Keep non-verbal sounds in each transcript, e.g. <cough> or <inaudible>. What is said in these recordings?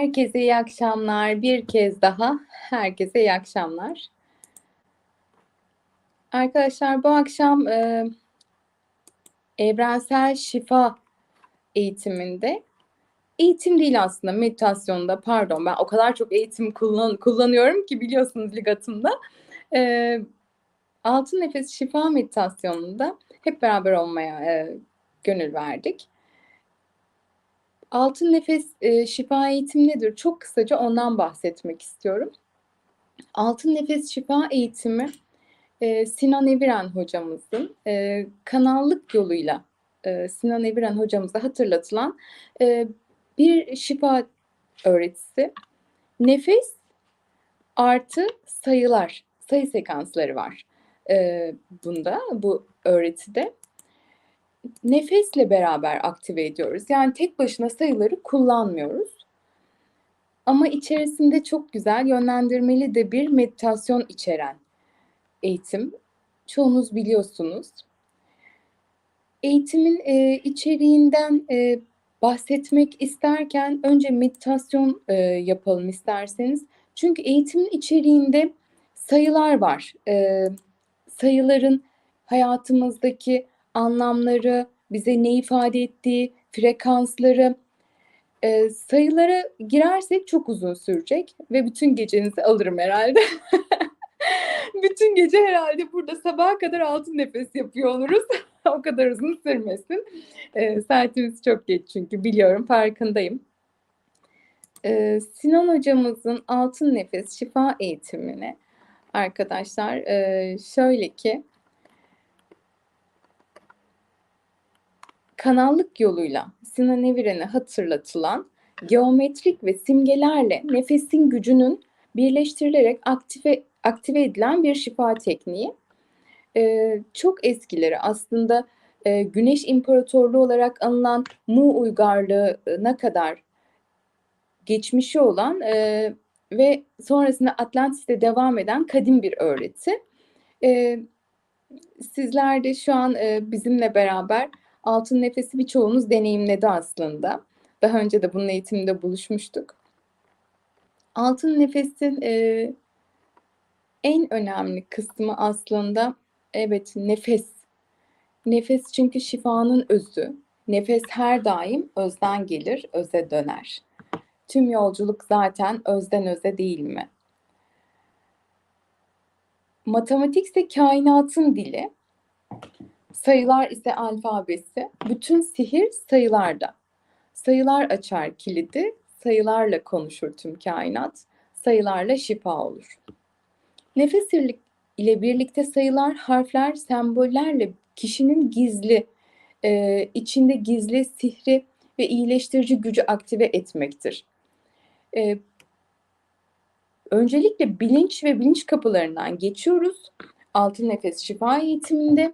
Herkese iyi akşamlar. Bir kez daha herkese iyi akşamlar. Arkadaşlar bu akşam e, evrensel şifa eğitiminde eğitim değil aslında meditasyonda pardon ben o kadar çok eğitim kullan, kullanıyorum ki biliyorsunuz ligatımda. E, altın nefes şifa meditasyonunda hep beraber olmaya e, gönül verdik. Altın nefes e, şifa eğitimi nedir? Çok kısaca ondan bahsetmek istiyorum. Altın nefes şifa eğitimi e, Sinan Eviren hocamızın e, kanallık yoluyla e, Sinan Eviren hocamıza hatırlatılan e, bir şifa öğretisi. Nefes artı sayılar, sayı sekansları var e, bunda, bu öğretide nefesle beraber aktive ediyoruz. Yani tek başına sayıları kullanmıyoruz. Ama içerisinde çok güzel yönlendirmeli de bir meditasyon içeren eğitim. Çoğunuz biliyorsunuz. Eğitimin e, içeriğinden e, bahsetmek isterken önce meditasyon e, yapalım isterseniz. Çünkü eğitimin içeriğinde sayılar var. E, sayıların hayatımızdaki anlamları, bize ne ifade ettiği, frekansları, e, sayılara girersek çok uzun sürecek ve bütün gecenizi alırım herhalde. <laughs> bütün gece herhalde burada sabaha kadar altın nefes yapıyor oluruz. <laughs> o kadar uzun sürmesin. E, saatimiz çok geç çünkü biliyorum, farkındayım. E, Sinan hocamızın altın nefes şifa eğitimine arkadaşlar e, şöyle ki kanallık yoluyla Sinan Eviren'e hatırlatılan geometrik ve simgelerle nefesin gücünün birleştirilerek aktive, aktive edilen bir şifa tekniği. Ee, çok eskileri aslında e, Güneş İmparatorluğu olarak anılan Mu uygarlığına kadar geçmişi olan e, ve sonrasında Atlantis'te devam eden kadim bir öğreti. E, sizler de şu an e, bizimle beraber altın nefesi birçoğunuz deneyimledi aslında. Daha önce de bunun eğitiminde buluşmuştuk. Altın nefesin e, en önemli kısmı aslında evet nefes. Nefes çünkü şifanın özü. Nefes her daim özden gelir, öze döner. Tüm yolculuk zaten özden öze değil mi? Matematik ise kainatın dili. Sayılar ise alfabesi. Bütün sihir sayılarda. Sayılar açar kilidi, sayılarla konuşur tüm kainat, sayılarla şifa olur. Nefes ile birlikte sayılar, harfler, sembollerle kişinin gizli, e, içinde gizli sihri ve iyileştirici gücü aktive etmektir. E, öncelikle bilinç ve bilinç kapılarından geçiyoruz. Altın nefes şifa eğitiminde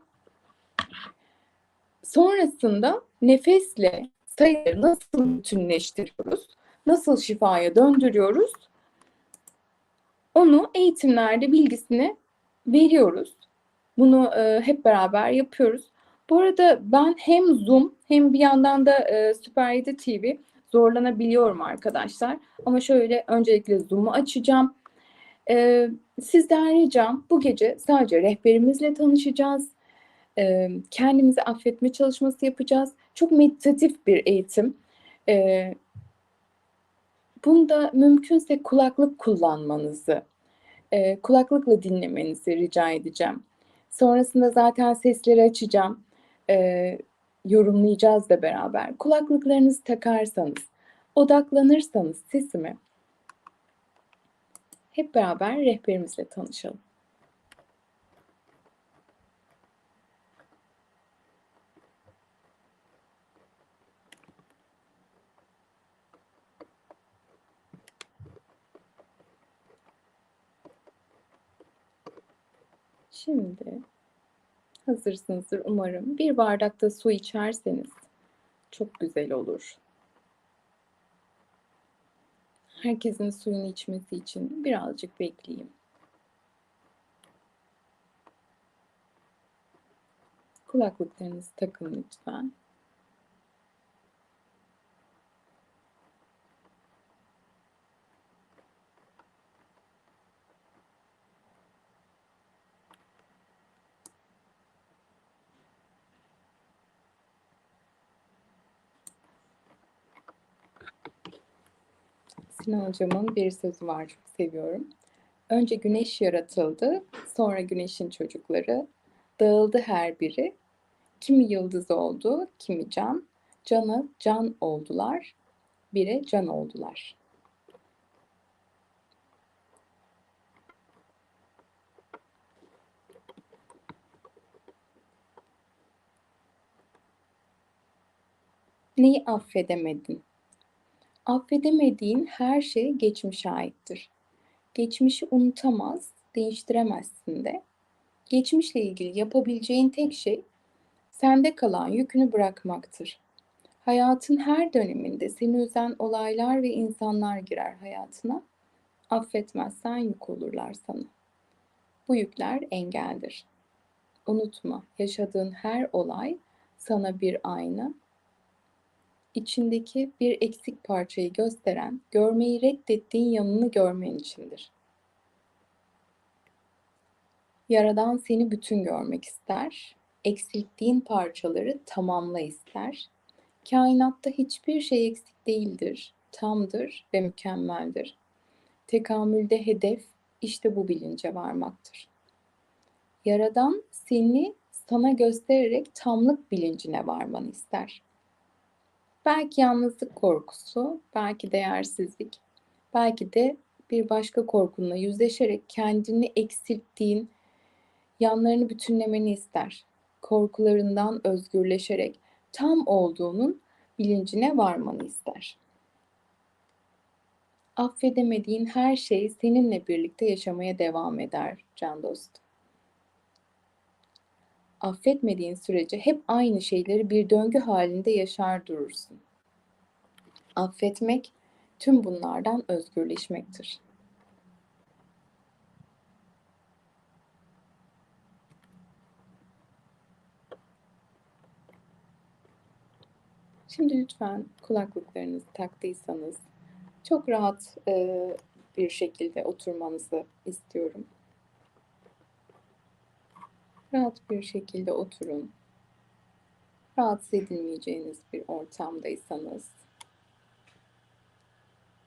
Sonrasında nefesle sayıları nasıl bütünleştiriyoruz? Nasıl şifaya döndürüyoruz? Onu eğitimlerde bilgisini veriyoruz. Bunu e, hep beraber yapıyoruz. Bu arada ben hem Zoom hem bir yandan da e, Süper 7 TV zorlanabiliyorum arkadaşlar. Ama şöyle öncelikle Zoom'u açacağım. E, sizden ricam bu gece sadece rehberimizle tanışacağız e, kendimizi affetme çalışması yapacağız. Çok meditatif bir eğitim. E, bunda mümkünse kulaklık kullanmanızı, e, kulaklıkla dinlemenizi rica edeceğim. Sonrasında zaten sesleri açacağım. E, yorumlayacağız da beraber. Kulaklıklarınızı takarsanız, odaklanırsanız sesimi hep beraber rehberimizle tanışalım. Şimdi hazırsınızdır umarım. Bir bardakta su içerseniz çok güzel olur. Herkesin suyunu içmesi için birazcık bekleyeyim. Kulaklıklarınızı takın lütfen. Sinan hocamın bir sözü var çok seviyorum. Önce güneş yaratıldı, sonra güneşin çocukları. Dağıldı her biri. Kimi yıldız oldu, kimi can. Cana can oldular, bire can oldular. Neyi affedemedin? Affedemediğin her şey geçmişe aittir. Geçmişi unutamaz, değiştiremezsin de. Geçmişle ilgili yapabileceğin tek şey sende kalan yükünü bırakmaktır. Hayatın her döneminde seni üzen olaylar ve insanlar girer hayatına. Affetmezsen yük olurlar sana. Bu yükler engeldir. Unutma, yaşadığın her olay sana bir ayna, içindeki bir eksik parçayı gösteren, görmeyi reddettiğin yanını görmen içindir. Yaradan seni bütün görmek ister, eksilttiğin parçaları tamamla ister. Kainatta hiçbir şey eksik değildir, tamdır ve mükemmeldir. Tekamülde hedef işte bu bilince varmaktır. Yaradan seni sana göstererek tamlık bilincine varmanı ister. Belki yalnızlık korkusu, belki değersizlik, belki de bir başka korkunla yüzleşerek kendini eksilttiğin yanlarını bütünlemeni ister. Korkularından özgürleşerek tam olduğunun bilincine varmanı ister. Affedemediğin her şey seninle birlikte yaşamaya devam eder can dost. Affetmediğin sürece hep aynı şeyleri bir döngü halinde yaşar durursun. Affetmek tüm bunlardan özgürleşmektir. Şimdi lütfen kulaklıklarınızı taktıysanız çok rahat e, bir şekilde oturmanızı istiyorum. Rahat bir şekilde oturun. Rahatsız edilmeyeceğiniz bir ortamdaysanız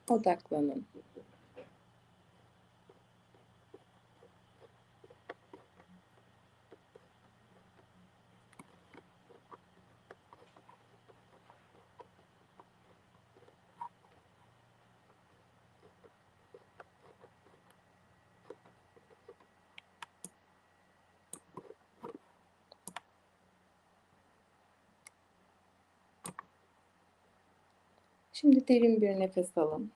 odaklanın. Şimdi derin bir nefes alın.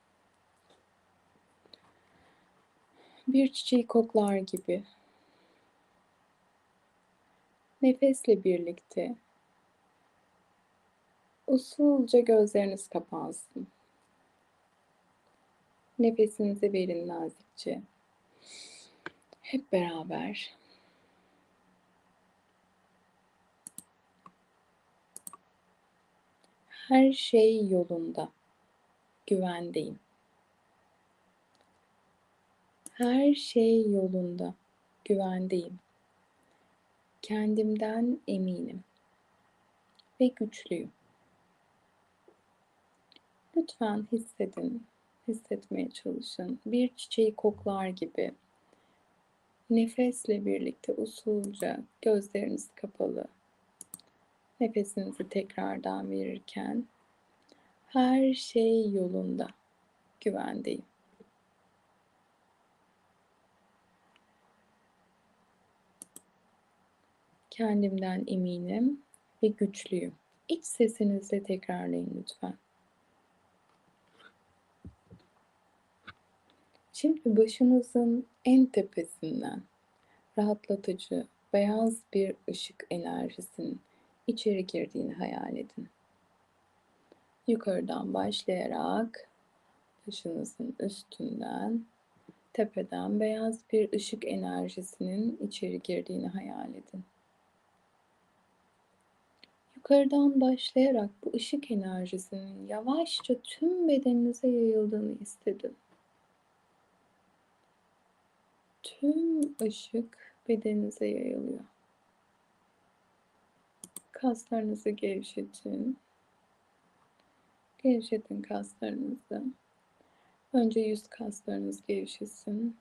Bir çiçeği koklar gibi nefesle birlikte usulca gözleriniz kapansın. Nefesinizi verin nazikçe. Hep beraber. Her şey yolunda. Güvendeyim. Her şey yolunda. Güvendeyim. Kendimden eminim ve güçlüyüm. Lütfen hissedin, hissetmeye çalışın. Bir çiçeği koklar gibi nefesle birlikte usulca gözleriniz kapalı Nefesinizi tekrardan verirken her şey yolunda. Güvendeyim. Kendimden eminim ve güçlüyüm. İç sesinizle tekrarlayın lütfen. Şimdi başınızın en tepesinden rahatlatıcı beyaz bir ışık enerjisinin içeri girdiğini hayal edin. Yukarıdan başlayarak başınızın üstünden tepeden beyaz bir ışık enerjisinin içeri girdiğini hayal edin. Yukarıdan başlayarak bu ışık enerjisinin yavaşça tüm bedeninize yayıldığını hissedin. Tüm ışık bedeninize yayılıyor. Kaslarınızı gevşetin. Gevşetin kaslarınızı. Önce yüz kaslarınız gevşesin.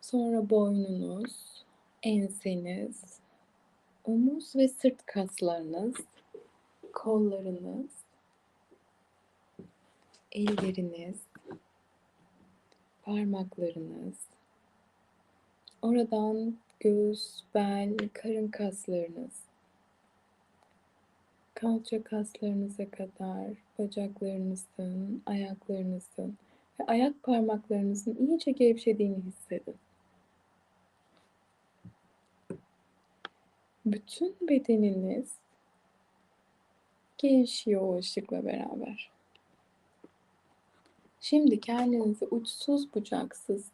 Sonra boynunuz, enseniz, omuz ve sırt kaslarınız, kollarınız, elleriniz, parmaklarınız, oradan göğüs, bel, karın kaslarınız, kalça kaslarınıza kadar bacaklarınızın, ayaklarınızın ve ayak parmaklarınızın iyice gevşediğini hissedin. Bütün bedeniniz gevşiyor o ışıkla beraber. Şimdi kendinizi uçsuz bucaksız,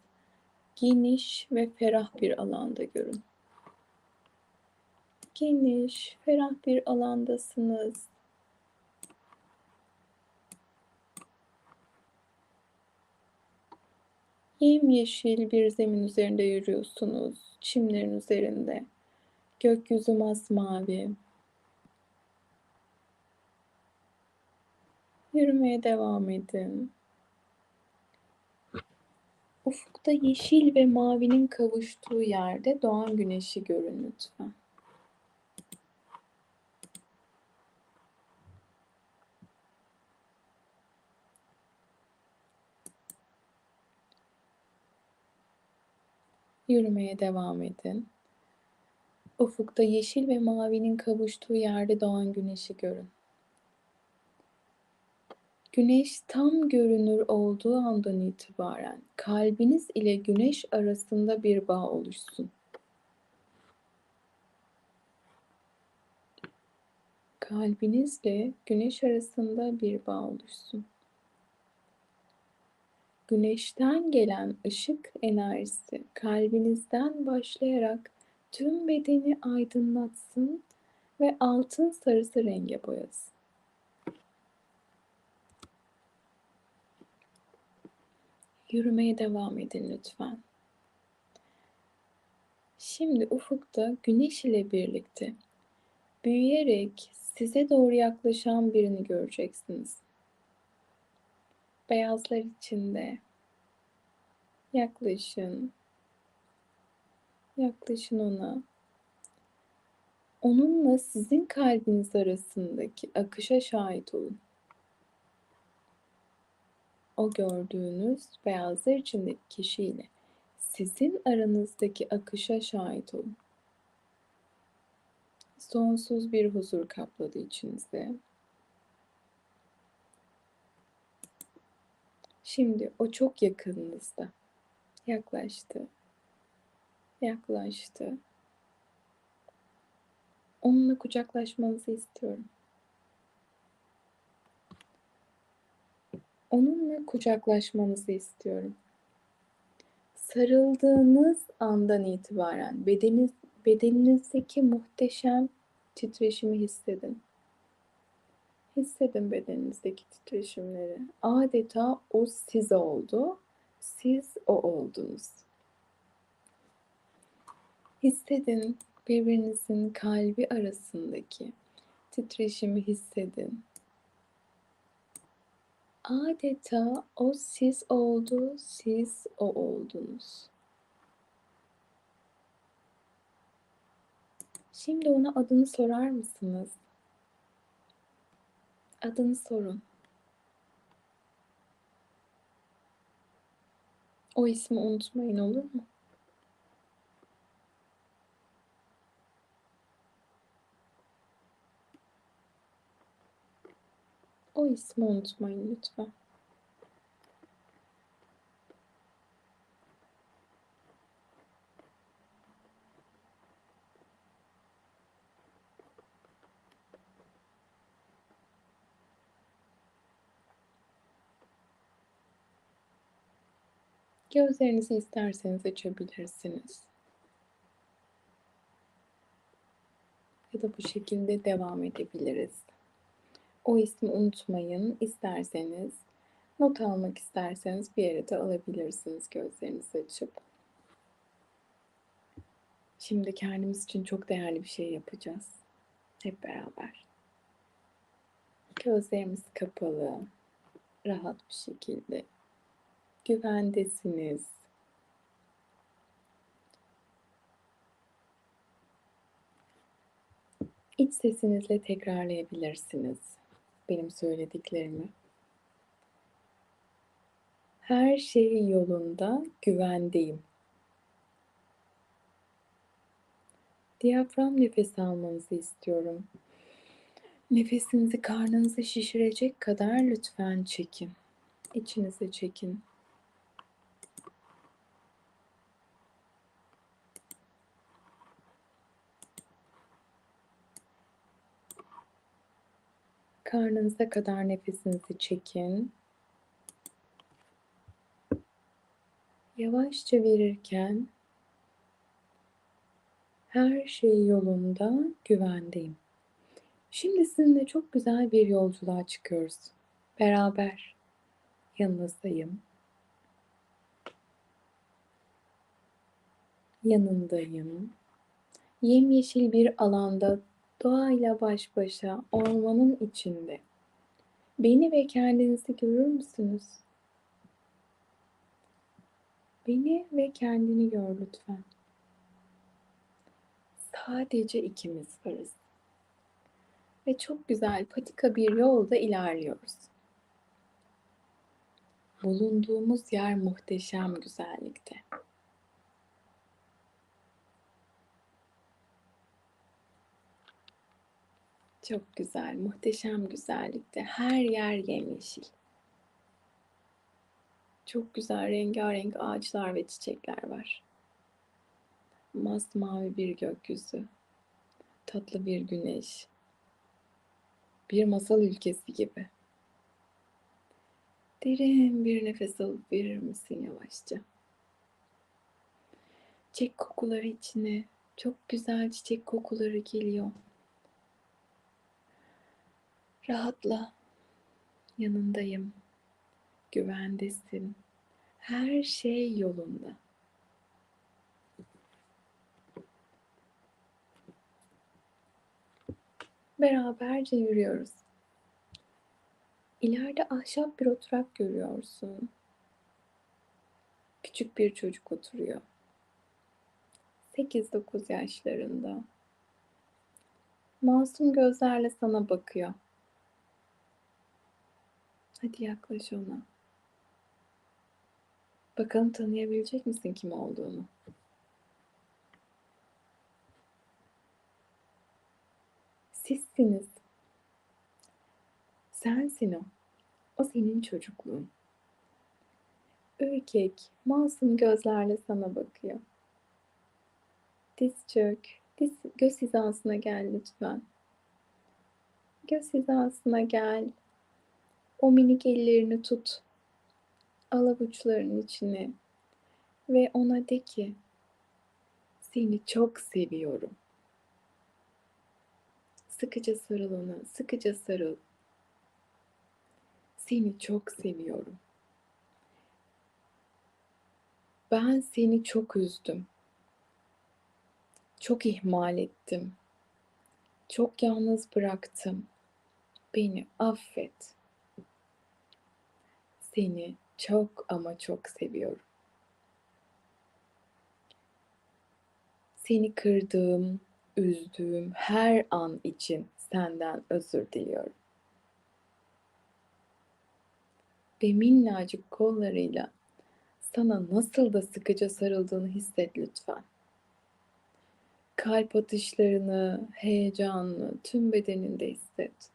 geniş ve ferah bir alanda görün. Geniş, ferah bir alandasınız. Yemyeşil bir zemin üzerinde yürüyorsunuz. Çimlerin üzerinde. Gökyüzü masmavi. Yürümeye devam edin. Ufukta yeşil ve mavinin kavuştuğu yerde doğan güneşi görün lütfen. Yürümeye devam edin. Ufukta yeşil ve mavinin kavuştuğu yerde doğan güneşi görün. Güneş tam görünür olduğu andan itibaren kalbiniz ile güneş arasında bir bağ oluşsun. Kalbinizle güneş arasında bir bağ oluşsun. Güneşten gelen ışık enerjisi kalbinizden başlayarak tüm bedeni aydınlatsın ve altın sarısı renge boyasın. Yürümeye devam edin lütfen. Şimdi ufukta güneş ile birlikte büyüyerek size doğru yaklaşan birini göreceksiniz. Beyazlar içinde yaklaşın. Yaklaşın ona. Onunla sizin kalbiniz arasındaki akışa şahit olun. O gördüğünüz beyazlar içindeki kişiyle sizin aranızdaki akışa şahit olun. Sonsuz bir huzur kapladı içinize. Şimdi o çok yakınınızda. Yaklaştı. Yaklaştı. Onunla kucaklaşmanızı istiyorum. Onunla kucaklaşmanızı istiyorum. Sarıldığınız andan itibaren bedeniniz, bedeninizdeki muhteşem titreşimi hissedin. Hissedin bedeninizdeki titreşimleri. Adeta o siz oldu, siz o oldunuz. Hissedin birbirinizin kalbi arasındaki titreşimi hissedin. Adeta o siz oldu, siz o oldunuz. Şimdi ona adını sorar mısınız? Adını sorun. O ismi unutmayın olur mu? İsmi unutmayın lütfen. Gözlerinizi isterseniz açabilirsiniz. Ya da bu şekilde devam edebiliriz. O ismi unutmayın. İsterseniz not almak isterseniz bir yere de alabilirsiniz gözlerinizi açıp. Şimdi kendimiz için çok değerli bir şey yapacağız. Hep beraber. Gözlerimiz kapalı. Rahat bir şekilde. Güvendesiniz. İç sesinizle tekrarlayabilirsiniz benim söylediklerimi. Her şey yolunda, güvendeyim. Diyafram nefes almanızı istiyorum. Nefesinizi karnınızı şişirecek kadar lütfen çekin. İçinize çekin. Karnınıza kadar nefesinizi çekin. Yavaşça verirken her şey yolunda, güvendeyim. Şimdi sizinle çok güzel bir yolculuğa çıkıyoruz. Beraber yanınızdayım. Yanındayım. Yemyeşil bir alanda doğayla baş başa ormanın içinde. Beni ve kendinizi görür müsünüz? Beni ve kendini gör lütfen. Sadece ikimiz varız. Ve çok güzel patika bir yolda ilerliyoruz. Bulunduğumuz yer muhteşem güzellikte. Çok güzel, muhteşem güzellikte. Her yer yemyeşil. Çok güzel rengarenk ağaçlar ve çiçekler var. Masmavi bir gökyüzü. Tatlı bir güneş. Bir masal ülkesi gibi. Derin bir nefes alıp verir misin yavaşça? Çiçek kokuları içine. Çok güzel çiçek kokuları geliyor. Rahatla. Yanındayım. Güvendesin. Her şey yolunda. Beraberce yürüyoruz. İleride ahşap bir oturak görüyorsun. Küçük bir çocuk oturuyor. 8-9 yaşlarında. Masum gözlerle sana bakıyor. Hadi yaklaş ona. Bakalım tanıyabilecek misin kim olduğunu? Sizsiniz. Sensin o. O senin çocukluğun. Ürkek, masum gözlerle sana bakıyor. Diz çök, diz, göz hizasına gel lütfen. Göz hizasına gel. O minik ellerini tut. Alavuçlarının içine ve ona de ki seni çok seviyorum. Sıkıca sarıl ona, sıkıca sarıl. Seni çok seviyorum. Ben seni çok üzdüm. Çok ihmal ettim. Çok yalnız bıraktım. Beni affet. Seni çok ama çok seviyorum. Seni kırdığım, üzdüğüm her an için senden özür diliyorum. Ve minnacık kollarıyla sana nasıl da sıkıca sarıldığını hisset lütfen. Kalp atışlarını, heyecanını tüm bedeninde hisset.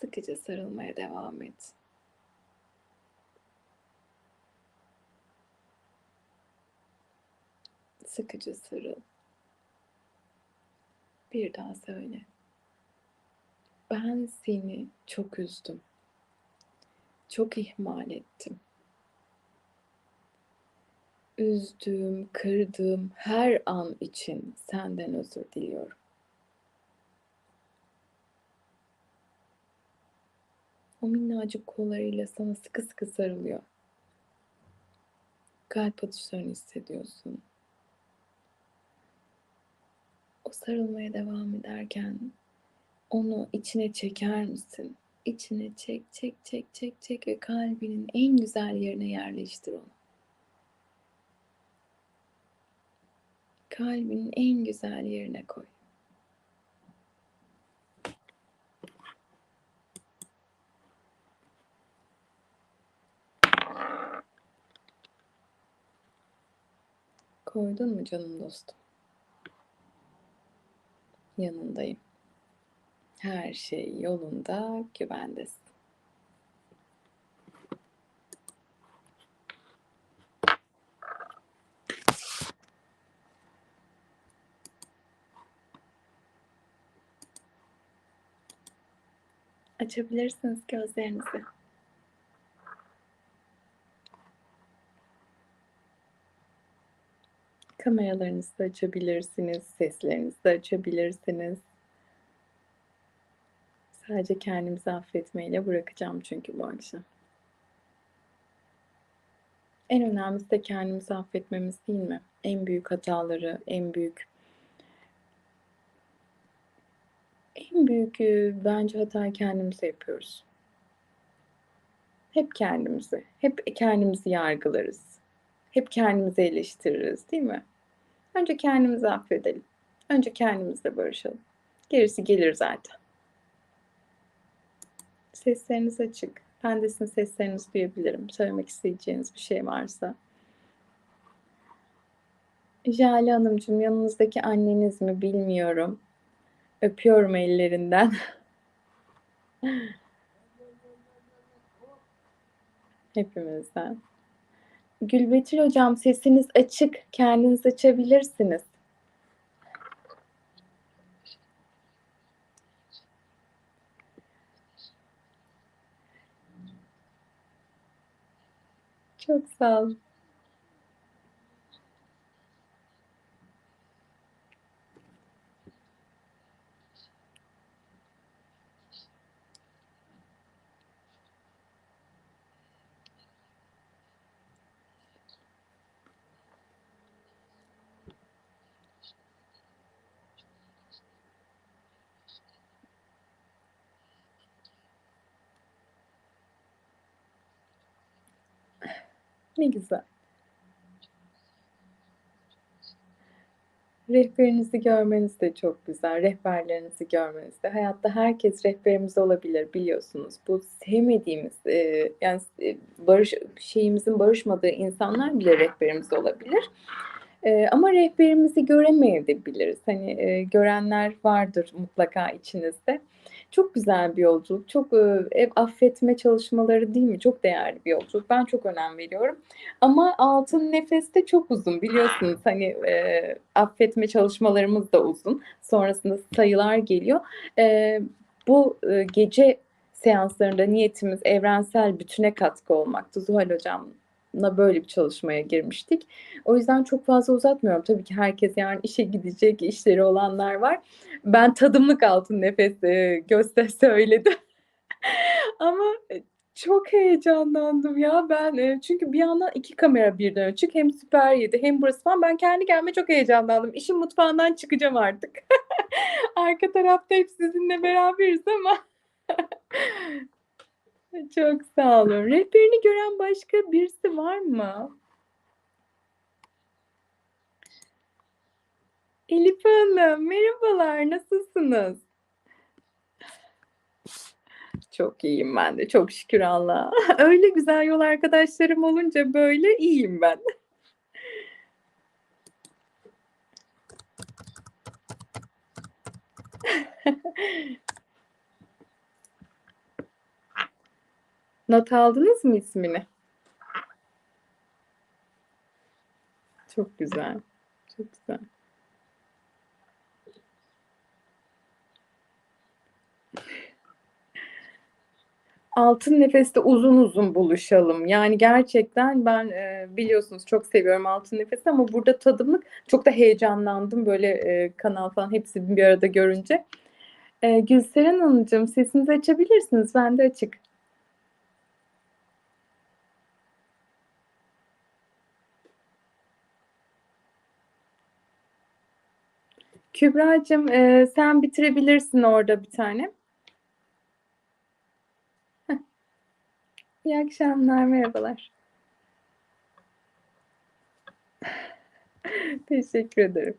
Sıkıca sarılmaya devam et. Sıkıca sarıl. Bir daha söyle. Ben seni çok üzdüm. Çok ihmal ettim. Üzdüğüm, kırdığım her an için senden özür diliyorum. O minnacık kollarıyla sana sıkı sıkı sarılıyor. Kalp atışlarını hissediyorsun. O sarılmaya devam ederken Onu içine çeker misin? İçine çek, çek, çek, çek, çek ve kalbinin en güzel yerine yerleştir onu. Kalbinin en güzel yerine koy. Koydun mu canım dostum? Yanındayım. Her şey yolunda, güvendesin. Açabilirsiniz gözlerinizi. Kameralarınızı da açabilirsiniz, seslerinizi de açabilirsiniz. Sadece kendimizi affetmeyle bırakacağım çünkü bu akşam. En önemlisi de kendimizi affetmemiz değil mi? En büyük hataları, en büyük en büyük bence hatayı kendimize yapıyoruz. Hep kendimizi, hep kendimizi yargılarız. Hep kendimizi eleştiririz, değil mi? Önce kendimizi affedelim. Önce kendimizle barışalım. Gerisi gelir zaten. Sesleriniz açık. Ben de sizin seslerinizi duyabilirim. Söylemek isteyeceğiniz bir şey varsa. Jale Hanımcığım yanınızdaki anneniz mi bilmiyorum. Öpüyorum ellerinden. <laughs> Hepimizden. Gülbetül Hocam sesiniz açık. Kendiniz açabilirsiniz. Çok sağ olun. Ne güzel. Rehberinizi görmeniz de çok güzel. Rehberlerinizi görmeniz de. Hayatta herkes rehberimiz olabilir biliyorsunuz. Bu sevmediğimiz e, yani e, barış şeyimizin barışmadığı insanlar bile rehberimiz olabilir. E, ama rehberimizi göremeyebiliriz. Hani e, görenler vardır mutlaka içinizde. Çok güzel bir yolculuk. Çok e, affetme çalışmaları değil mi? Çok değerli bir yolculuk. Ben çok önem veriyorum. Ama altın nefes de çok uzun biliyorsunuz. Hani e, affetme çalışmalarımız da uzun. Sonrasında sayılar geliyor. E, bu e, gece seanslarında niyetimiz evrensel bütüne katkı olmaktı. Zuhal Hocam böyle bir çalışmaya girmiştik. O yüzden çok fazla uzatmıyorum. Tabii ki herkes yani işe gidecek, işleri olanlar var. Ben tadımlık altın nefes e, göster <laughs> söyledim. Ama e, çok heyecanlandım ya ben. E, çünkü bir yandan iki kamera birden açık. Hem Süper 7 hem burası falan. Ben kendi gelme çok heyecanlandım. İşin mutfağından çıkacağım artık. <laughs> Arka tarafta hep sizinle beraberiz ama. <laughs> Çok sağ olun. Rehberini gören başka birisi var mı? Elif Hanım, merhabalar. Nasılsınız? Çok iyiyim ben de. Çok şükür Allah'a. <laughs> Öyle güzel yol arkadaşlarım olunca böyle iyiyim ben. <laughs> Not aldınız mı ismini? Çok güzel. Çok güzel. Altın Nefes'te uzun uzun buluşalım. Yani gerçekten ben e, biliyorsunuz çok seviyorum Altın Nefes'i ama burada tadımlık çok da heyecanlandım böyle e, kanal falan hepsi bir arada görünce. E, Gülseren Hanımcığım sesinizi açabilirsiniz. Ben de açık. Kübra'cığım e, sen bitirebilirsin orada bir tane. İyi akşamlar, merhabalar. <laughs> Teşekkür ederim.